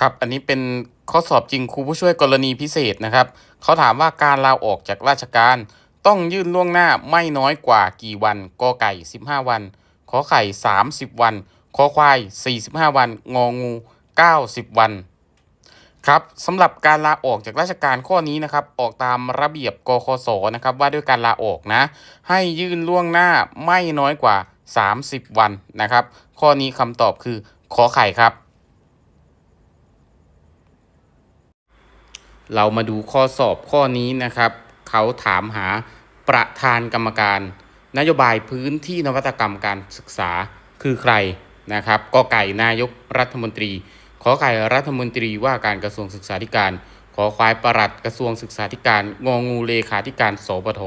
ครับ อันนี้เป็นข้อสอบจริงครูผู้ช่วยกรณีพิเศษนะครับ เขาถามว่าการลาออกจากราชการ ต้องยื่นล่วงหน้าไม่น้อยกว่ากี่วันกอไก่ 15 วัน ขอไข่ 30 วันคอควาย 45 วัน งองู 90 วัน ครับสำหรับการลาออกจากราชการข้อนี้นะครับ ออกตามระเบียบกคสนะครับ ว่าด้วยการลาออกนะ ให้ยื่นล่วงหน้าไม่น้อยกว่า 30 วันนะครับ ข้อนี้คำตอบคือขอไข่ครับ เรามาดูข้อสอบข้อนี้นะครับ เขาถามหาประธานกรรมการ นโยบายพื้นที่นวัตกรรมการศึกษาคือใครนะครับกอไก่นายกรัฐมนตรี ขอไข่รัฐมนตรีว่าการกระทรวงศึกษาธิการ ขอควายประหลัดกระทรวงศึกษาธิการงองูเลขาธิการสปท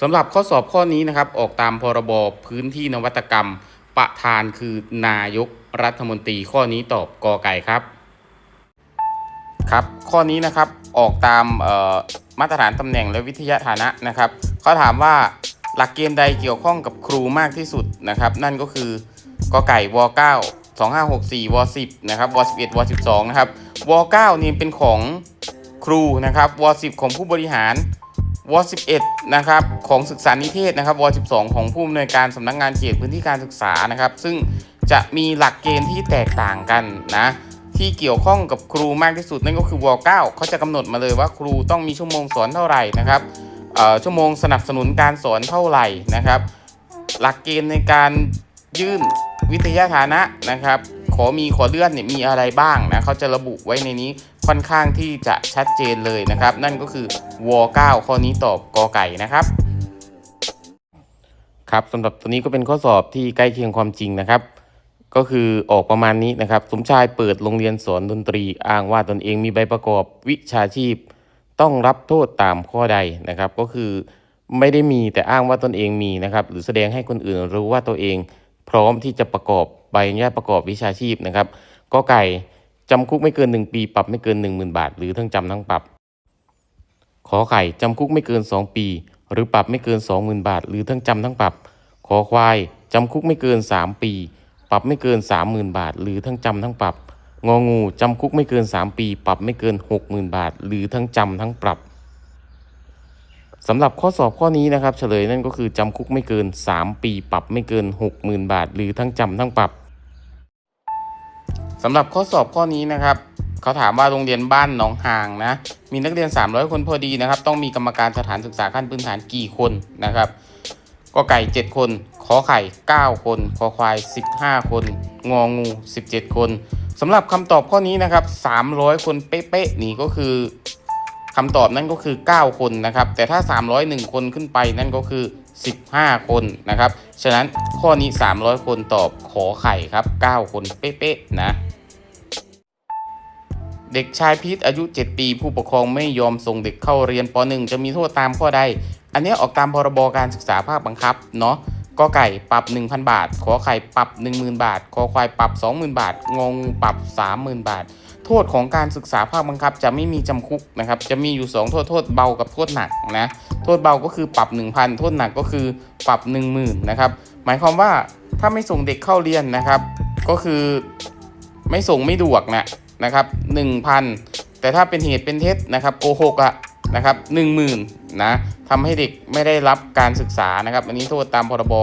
สำหรับข้อสอบข้อนี้นะครับออกตามพรบพื้นที่นวัตกรรม ประธานคือนายกรัฐมนตรีข้อนี้ตอบกอไก่ครับ ครับข้อนี้นะครับออกตามมาตรฐานตำแหน่งและวิทยาฐานะนะครับเขาถามว่าหลักเกณฑ์ใดเกี่ยวข้องกับครูมากที่สุดนะครับ นั่นก็คือกอไก่ว9 2564ว10นะครับว11ว12นะครับว9นี่เป็นของครูนะครับว10ของผู้บริหารว11นะครับของศึกษานิเทศนะครับว12ของผู้อำนวยการสำนักงานเขตพื้นที่การศึกษานะครับ ซึ่งจะมีหลักเกณฑ์ที่แตกต่างกันนะ ที่เกี่ยวข้องกับครูมากที่สุดนั่นก็คือว9เขาจะกำหนดมาเลยว่าครูต้องมีชั่วโมงสอนเท่าไหร่นะครับชั่วโมงสนับสนุนการสอนเท่าไหร่นะครับ หลักเกณฑ์ในการยื่นวิทยาฐานะนะครับ ขอมีขอเลื่อนเนี่ยมีอะไรบ้างนะเขาจะระบุไว้ในนี้ค่อนข้างที่จะชัดเจนเลยนะครับ นั่นก็คือว9ข้อนี้ตอบกอไก่นะครับครับสำหรับตัวนี้ก็เป็นข้อสอบที่ใกล้เคียงความจริงนะครับ ก็คือออกประมาณนี้นะครับ สมชายเปิดโรงเรียนสอนดนตรี อ้างว่าตนเองมีใบประกอบวิชาชีพ ต้องรับโทษตามข้อใดนะครับ ก็คือไม่ได้มีแต่อ้างว่าตนเองมีนะครับ หรือแสดงให้คนอื่นรู้ว่าตัวเองพร้อมที่จะประกอบใบอนุญาตประกอบวิชาชีพนะครับ ก็ไก่จำคุกไม่เกิน 1 ปี ปรับไม่เกิน 10,000 บาท หรือทั้งจำทั้งปรับ ขอไข่จำคุกไม่เกิน 2 ปี หรือปรับไม่เกิน 20,000 บาท หรือทั้งจำทั้งปรับ ขอควายจำคุกไม่เกิน 3 ปี ปรับไม่เกิน 30,000 บาท หรือทั้งจำทั้งปรับ งองูจำคุกไม่เกิน 3 ปี ปรับไม่เกิน 60,000 บาท หรือทั้งจำทั้งปรับสำหรับข้อสอบข้อนี้นะครับ เฉลยนั่นก็คือจำคุกไม่เกิน 3 ปี ปรับไม่เกิน 60,000 บาท หรือทั้งจำทั้งปรับสำหรับข้อสอบข้อนี้นะครับเขาถามว่าโรงเรียนบ้านหนองหางนะ มีนักเรียน 300 คนพอดีนะครับ ต้องมีกรรมการสถานศึกษาขั้นพื้นฐานกี่คนนะครับ ก็ไก่ 7 คน ขอไข่ 9 คนคอควาย 15 คน งองู 17 คนสำหรับคำตอบข้อนี้นะครับ 300 คนเป๊ะๆนี่ก็คือคำตอบนั่นก็คือ 9 คนนะครับ แต่ถ้า 301 คนขึ้นไปนั่นก็คือ 15 คนนะครับ ฉะนั้นข้อนี้ 300 คนตอบขอไข่ครับ 9 คนเป๊ะๆนะเด็กชายพีทอายุ 7 ปี ผู้ปกครองไม่ยอมส่งเด็กเข้าเรียนป .1 จะมีโทษตามข้อใด อันนี้ออกตามพรบการศึกษาภาคบังคับเนาะ กอไก่ปรับ 1,000 บาท ขอไข่ปรับ 10,000 บาทคอควายปรับ 20,000 บาท งงปรับ 30,000 บาท โทษของการศึกษาภาคบังคับจะไม่มีจำคุกนะครับ จะมีอยู่ 2 โทษ โทษเบากับโทษหนักนะ โทษเบาก็คือปรับ 1,000 โทษหนักก็คือปรับ 10,000 นะครับ หมายความว่าถ้าไม่ส่งเด็กเข้าเรียนนะครับ ก็คือไม่ส่งไม่ดวกนะนะครับ1,000 แต่ถ้าเป็นเหตุเป็นเท็จนะครับโกหกอะ นะครับ10,000นะทำให้เด็กไม่ได้รับการศึกษานะครับ อันนี้โทษตามพรบ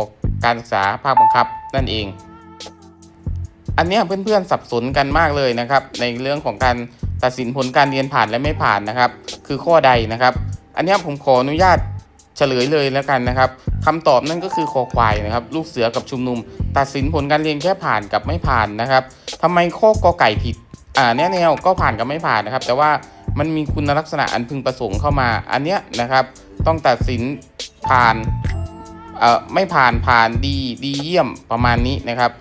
การศึกษาภาคบังคับนั่นเอง อันเนี้ยเพื่อนๆสับสนกันมากเลยนะครับ ในเรื่องของการตัดสินผลการเรียนผ่านและไม่ผ่านนะครับ คือข้อใดนะครับ อันเนี้ยผมขออนุญาตเฉลยเลยแล้วกันนะครับคำตอบนั่นก็คือคอควายนะครับ ลูกเสือกับชุมนุม ตัดสินผลการเรียนแค่ผ่านกับไม่ผ่านนะครับทำไมข้อกอไก่ผิดอ่าแนวแนวก็ผ่านกับไม่ผ่านนะครับ แต่ว่า มันมีคุณลักษณะอันพึงประสงค์เข้ามา อันเนี้ยนะครับ ต้องตัดสินผ่านเอ่อไม่ผ่านผ่านดีดีเยี่ยมประมาณนี้นะครับ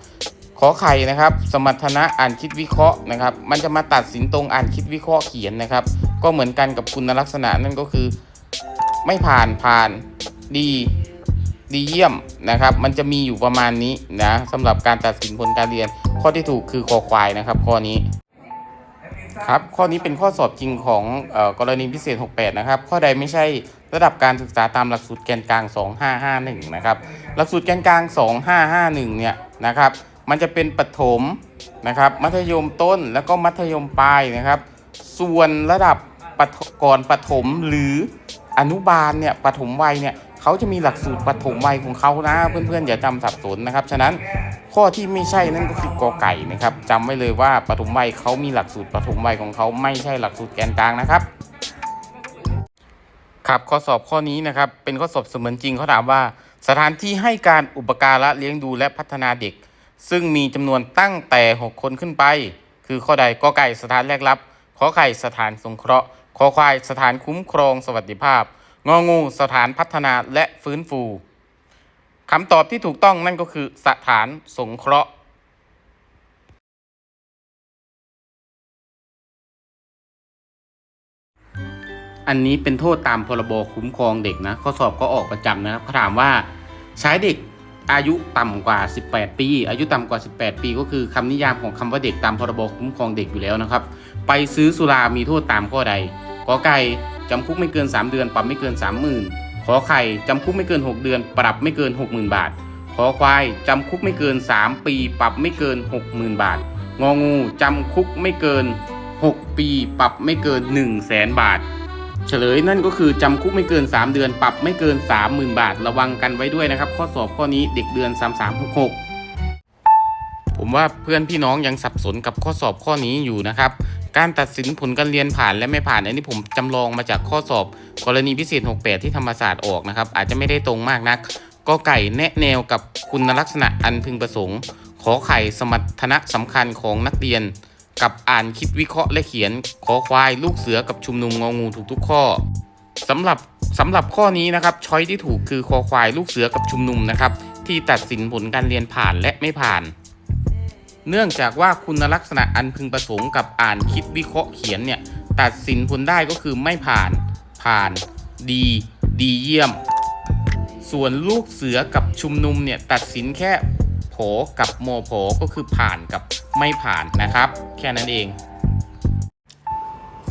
ขอไข่นะครับ สมรรถนะอ่านคิดวิเคราะห์นะครับ มันจะมาตัดสินตรงอ่านคิดวิเคราะห์เขียนนะครับ ก็เหมือนกันกับคุณลักษณะนั่นก็คือ ไม่ผ่านผ่านดีดีเยี่ยมนะครับ มันจะมีอยู่ประมาณนี้นะสำหรับการตัดสินผลการเรียน ข้อที่ถูกคือคอควายนะครับ ข้อนี้ ครับ ข้อนี้เป็นข้อสอบจริงของอกรณีพิเศษ 68 นะครับ ข้อใดไม่ใช่ระดับการศึกษาตามหลักสูตรแกนกลาง 2551 นะครับ หลักสูตรแกนกลาง 2551 เนี่ยนะครับ มันจะเป็นปฐมนะครับ มัธยมต้นแล้วก็มัธยมปลายนะครับ ส่วนระดับก่อนปฐมหรือ อนุบาลเนี่ยปฐมวัยเนี่ยเขาจะมีหลักสูตรปฐมวัยของเขานะเพื่อนๆอย่าจำสับสนนะครับ ฉะนั้นข้อที่ไม่ใช่นั่นก็คือกอไก่นะครับจำไว้เลยว่าปฐมวัยเขามีหลักสูตรปฐมวัยของเขาไม่ใช่หลักสูตรแกนกลางนะครับครับข้อสอบข้อนี้นะครับเป็นข้อสอบเสมือนจริงเขาถามว่า สถานที่ให้การอุปการะเลี้ยงดูและพัฒนาเด็ก ซึ่งมีจำนวนตั้งแต่ 6 คนขึ้นไป คือข้อใดกอไก่สถานแรกรับ ขอไข่สถานสงเคราะห์ ขอควายสถานคุ้มครองสวัสดิภาพ งองูสถานพัฒนาและฟื้นฟูคำตอบที่ถูกต้องนั่นก็คือสถานสงเคราะห์อันนี้เป็นโทษตามพรบคุ้มครองเด็กนะ ข้อสอบก็ออกประจำนะครับเขาถามว่าใช้เด็ก อายุต่ำกว่า 18 ปี อายุต่ำกว่า 18 ปี ก็คือคำนิยามของคำว่าเด็กตามพรบคุ้มครองเด็กอยู่แล้วนะครับ ไปซื้อสุรามีโทษตามข้อใดกอไก่จำคุกไม่เกิน 3 เดือน ปรับไม่เกิน 30,000ขอไข่จำคุกไม่เกิน 6 เดือน ปรับไม่เกิน 60,000 บาท ขอควายจำคุกไม่เกิน 3 ปี ปรับไม่เกิน 60,000 บาท งองูจำคุกไม่เกิน 6 ปี ปรับไม่เกิน 1 0 0 0 0แสนบาท เฉลยนั่นก็คือจำคุกไม่เกิน 3 เดือนปรับไม่เกิน 30,000 บาทระวังกันไว้ด้วยนะครับ ข้อสอบข้อนี้เด็กเดือน 3366 ผมว่าเพื่อนพี่น้องยังสับสนกับข้อสอบข้อนี้อยู่นะครับ การตัดสินผลการเรียนผ่านและไม่ผ่านอันนี้ผมจำลองมาจากข้อสอบ กรณีพิเศษ 68 ที่ธรรมศาสตร์ออกนะครับ อาจจะไม่ได้ตรงมากนักก็ไก่แนะแนวกับคุณลักษณะอันพึงประสงค์ ขอไข่สมรรถนะสำคัญของนักเรียน กับอ่านคิดวิเคราะห์และเขียนขอควายลูกเสือกับชุมนุมงองูถูกทุกข้อสำหรับสำหรับข้อนี้นะครับช้อยที่ถูกคือคอควายลูกเสือกับชุมนุมนะครับ ที่ตัดสินผลการเรียนผ่านและไม่ผ่าน เนื่องจากว่าคุณลักษณะอันพึงประสงค์กับอ่านคิดวิเคราะห์เขียนเนี่ยตัดสินผลได้ก็คือไม่ผ่าน ผ่าน ดี ดีเยี่ยม ส่วนลูกเสือกับชุมนุมเนี่ยตัดสินแค่ โผกับโมโผก็คือผ่านกับไม่ผ่านนะครับ แค่นั้นเอง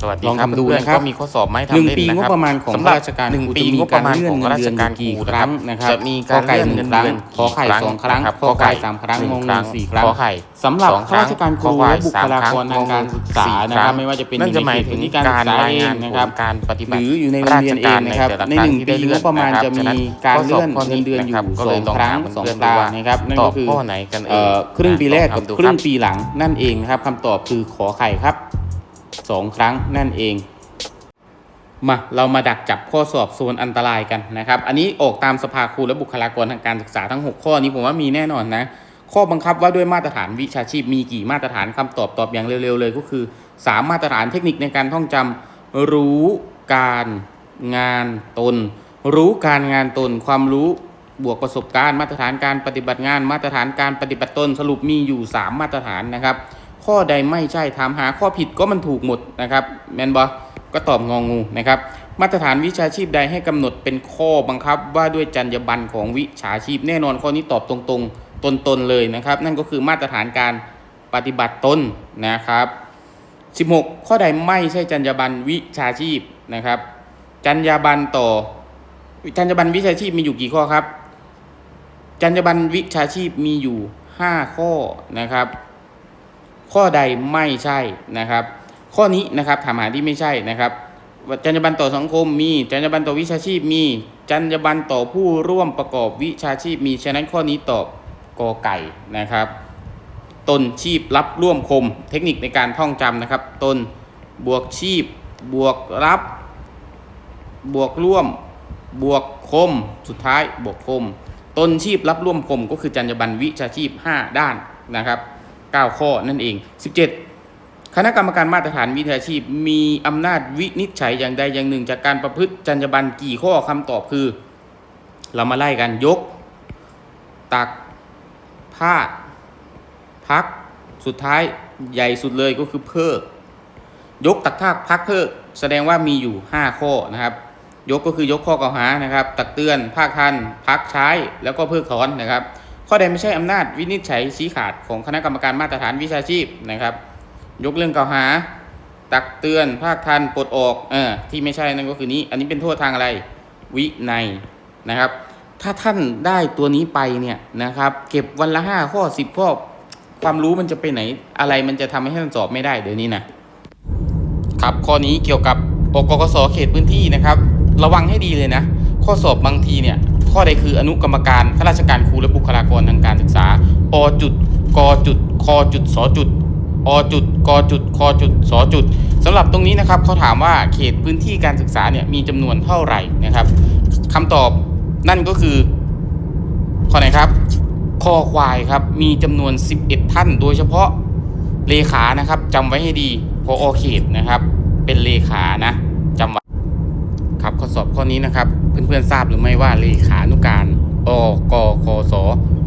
วัสดีลองครับทำดูเพื่อนนะครับก็มีข้อสอบมาให้หนึ่ทำงเล่นปีนะงคบรับประมาณของสำหรับข้าราชการหนึ่งครูปีจะมีงบประมาณของการเลื่อนราชการเงินเดือนครูกี่ครั้งนะครับจะมีการขอไก่เลื่อนหนึ่เงิงนครั้งเดือนขอไข่กี่สองครั้งนะครับขอไก่สามครั้งหนึ่งงงครั้งสี่ครั้งขอไข่สำหรับสองคข้ารั้งราชการคขรูอควายและบุคลากรทางการศึกษาสี่นะคครั้รังบไม่ว่าจะเป็นนั่นจะหมายถึงในเขตการศึษรายงานเอผนะครับลการปฏิบัหติรืออยู่ในโรงเรียนเองนะครับราชการในในหนึ่งแต่ปีละครั้งที่ได้เลื่อนงบประมาณนะครับจะมีฉะนั้นการข้อสอบเลื่อนข้อนี้เงินเดือนอยู่นะครับก็สเลอยงลองครั้งถามสองเพื่อนๆคราดูว่านะครับนั่นตก็อบคือข้อไหนกันเอ่เอ่ยอครึ่งปีแรกกับลองทำดูครึ่งครับปีหลังนั่นเองนะครับคำตอบคือขอไข่ครับ สองครั้งนั่นเองมาเรามาดักจับข้อสอบโซนอันตรายกันนะครับ อันนี้ออกตามสภาครูและบุคลากรทางการศึกษาทั้ง 6 ข้อนี้ผมว่ามีแน่นอนนะ ข้อบังคับว่าด้วยมาตรฐานวิชาชีพมีกี่มาตรฐานคำตอบตอบอย่างเร็วๆเลยก็คือ 3 มาตรฐานเทคนิคในการท่องจำรู้การงานตน รู้การงานตน ความรู้บวกประสบการณ์ มาตรฐานการปฏิบัติงาน มาตรฐานการปฏิบัติตนสรุปมีอยู่ 3 มาตรฐานนะครับ ข้อใดไม่ใช่ถามหาข้อผิดก็มันถูกหมดนะครับแมนบอก็ตอบงองูนะครับ มาตรฐานวิชาชีพใดให้กำหนดเป็นข้อบังคับ ว่าด้วยจรรยาบรรณของวิชาชีพ แน่นอนข้อนี้ตอบตรงๆ ตนๆเลยนะครับ นั่นก็คือมาตรฐานการปฏิบัติตนนะครับ 16 ข้อใดไม่ใช่จรรยาบรรณวิชาชีพนะครับ จรรยาบรรณต่อจรรยาบรรณวิชาชีพมีอยู่กี่ข้อครับ จรรยาบรรณวิชาชีพมีอยู่ 5 ข้อนะครับ ข้อใดไม่ใช่นะครับ ข้อนี้นะครับถามหาที่ไม่ใช่นะครับจรรยาบรรณต่อสังคมมีจรรยาบรรณต่อวิชาชีพมีจรรยาบรรณต่อผู้ร่วมประกอบวิชาชีพมีฉะนั้นข้อนี้ตอบกอไก่นะครับตนชีพรับร่วมคมเทคนิคในการท่องจำนะครับตนบวกชีพ บวกรับ บวกร่วม บวกคม สุดท้ายบวกคม ตนชีพรับร่วมคมก็คือจรรยาบรรณวิชาชีพ 5 ด้านนะครับ 9 ข้อนั่นเอง 17 คณะกรรมการมาตรฐานวิชาชีพ มีอำนาจวินิจฉัยอย่างใดอย่างหนึ่ง จากการประพฤติจรรยาบรรณกี่ข้อคำตอบคือ เรามาไล่กันยก ตักภาคพัก สุดท้ายใหญ่สุดเลยก็คือเพิก ยกตักภาคพักเพิก แสดงว่ามีอยู่ 5 ข้อนะครับยกก็คือยกข้อกล่าวหานะครับ ตักเตือน ภาคทัน พักใช้แล้วก็เพิกถอนนะครับ ข้อใดไม่ใช่อำนาจวินิจฉัยชี้ขาดของคณะกรรมการมาตรฐานวิชาชีพนะครับ ยกเรื่องกล่าวหา ตักเตือนภาคทันปลดออกเออที่ไม่ใช่นั่นก็คือนี้ อันนี้เป็นโทษทางอะไรวินัยนะครับ ถ้าท่านได้ตัวนี้ไปเนี่ยนะครับ เก็บวันละ5ข้อ10ข้อความรู้มันจะไปไหนอะไรมันจะทำให้ท่านสอบไม่ได้เดี๋ยวนี้นะครับข้อนี้เกี่ยวกับอกกสเขตพื้นที่นะครับ ระวังให้ดีเลยนะ ข้อสอบบางทีเนี่ย ข้อใดคืออนุกรรมการข้าราชการครูและบุคลากรทางการศึกษาอจุดกจุดคจุดสจุดอจุดกจุดคจุดสจุดสำหรับตรงนี้นะครับเขาถามว่าเขตพื้นที่การศึกษาเนี่ยมีจำนวนเท่าไหร่นะครับคำตอบนั่นก็คือข้อไหนครับคอควายครับมีจำนวน 11 ท่าน โดยเฉพาะเลขานะครับจำไว้ให้ดีพอเขตนะครับ เป็นเลขานะ ครับข้อสอบข้อนี้นะครับ เพื่อนๆทราบหรือไม่ว่าเลขานุการอกคส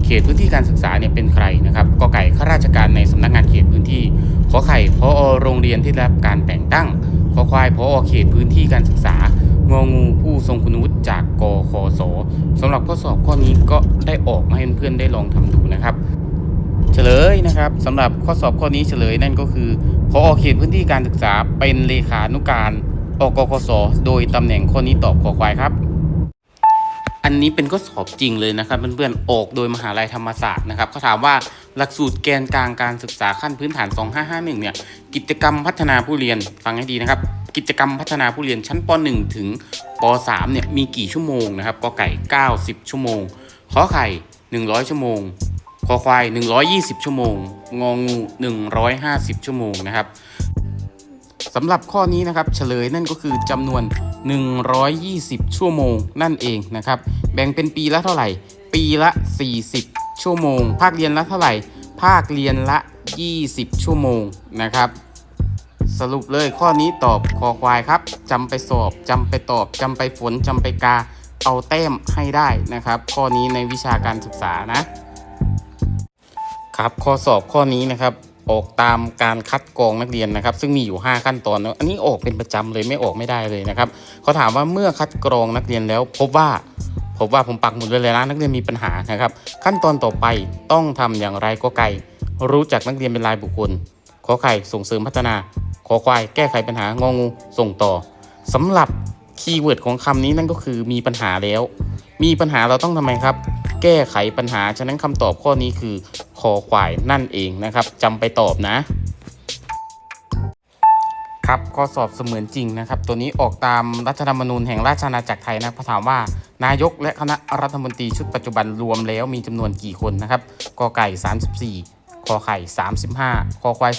เขตพื้นที่การศึกษาเนี่ยเป็นใครนะครับกไก่ข้าราชการในสำนักงานเขตพื้นที่ขอไข่พอโรงเรียนที่ได้รับการแต่งตั้งขอควายพอเขตพื้นที่การศึกษางองูผู้ทรงคุณวุฒิจากกคสสำหรับข้อสอบข้อนี้ก็ได้ออกมาให้เพื่อนๆได้ลองทำดูนะครับ เฉลยนะครับสำหรับข้อสอบข้อนี้เฉลยนั่นก็คือพอเขตพื้นที่การศึกษาเป็นเลขานุการ อกกสโดยตำแหน่งข้อนี้ตอบขอควายครับ อันนี้เป็นข้อสอบจริงเลยนะครับเพื่อนๆออกโดยมหาลัยธรรมศาสตร์นะครับเขาถามว่าหลักสูตรแกนกลางการศึกษาขั้นพื้นฐาน 2551 เนี่ย กิจกรรมพัฒนาผู้เรียนฟังให้ดีนะครับ กิจกรรมพัฒนาผู้เรียนชั้นป .1 ถึงป .3 เนี่ยมีกี่ชั่วโมงนะครับกอไก่ 90 ชั่วโมงขอไข่ 100 ชั่วโมงคอควาย 120 ชั่วโมง งองู 150 ชั่วโมงนะครับ สำหรับข้อนี้นะครับเฉลยนั่นก็คือจำนวน 120 ชั่วโมงนั่นเองนะครับแบ่งเป็นปีละเท่าไหร่ ปีละ 40 ชั่วโมง ภาคเรียนละเท่าไหร่ ภาคเรียนละ 20 ชั่วโมงนะครับสรุปเลยข้อนี้ตอบคอควายครับจำไปสอบจำไปตอบจำไปฝนจำไปกาเอาแต้มให้ได้นะครับ ข้อนี้ในวิชาการศึกษานะครับ ข้อสอบข้อนี้นะครับ ออกตามการคัดกรองนักเรียนนะครับ ซึ่งมีอยู่ 5 ขั้นตอนนะอันนี้ออกเป็นประจำเลยไม่ออกไม่ได้เลยนะครับเขาถามว่าเมื่อคัดกรองนักเรียนแล้ว พบว่าพบว่าผมปักหมุดเลยนะนักเรียนมีปัญหานะครับ ขั้นตอนต่อไปต้องทำอย่างไรก็ไก่รู้จักนักเรียนเป็นรายบุคคล ขอไข่ส่งเสริมพัฒนา ขอควายแก้ไขปัญหางองูส่งต่อสำหรับคีย์เวิร์ดของคำนี้นั่นก็คือมีปัญหาแล้ว มีปัญหาเราต้องทำไมครับ แก้ไขปัญหา ฉะนั้นคำตอบข้อนี้คือคอควายนั่นเองนะครับจำไปตอบนะครับข้อสอบเสมือนจริงนะครับ ตัวนี้ออกตามรัฐธรรมนูญแห่งราชอาณาจักรไทยนะเขาถามว่า นายกและคณะรัฐมนตรีชุดปัจจุบันรวมแล้วมีจำนวนกี่คนนะครับกอไก่ 34คอไข่ 35คอควาย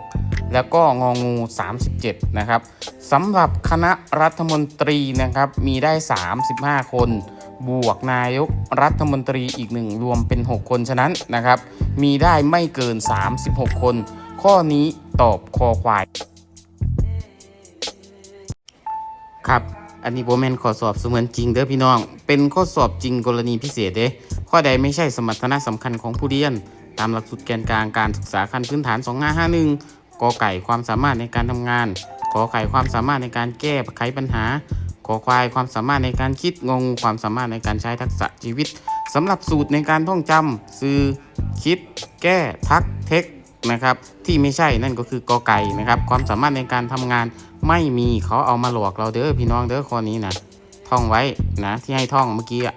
36 แล้วก็งองู 37 นะครับสำหรับคณะรัฐมนตรีนะครับมีได้ 35 คน บวกนายกรัฐมนตรีอีกหนึ่งรวมเป็น 6 คนฉะนั้นนะครับ มีได้ไม่เกิน 36 คน ข้อนี้ตอบคอควาย ครับอันนี้โบแมนข้อสอบเสมือนจริงเด้อพี่น้อง เป็นข้อสอบจริงกรณีพิเศษเด้ข้อใดไม่ใช่สมรรถนะสำคัญของผู้เรียน ตามหลักสูตรแกนกลางการศึกษาขั้นพื้นฐาน 2551กอไก่ความสามารถในการทำงานขอไข่ความสามารถในการแก้ไขปัญหา ขอควายความสามารถในการคิดงงความสามารถในการใช้ทักษะชีวิตสำหรับสูตรในการท่องจำสื่อคิด แก้ทักเทคนะครับที่ไม่ใช่นั่นก็คือกอไก่นะครับ ความสามารถในการทำงานไม่มีเขาเอามาหลอกเราเด้อพี่น้องเด้อข้อนี้นะท่องไว้นะที่ให้ท่องเมื่อกี้อะ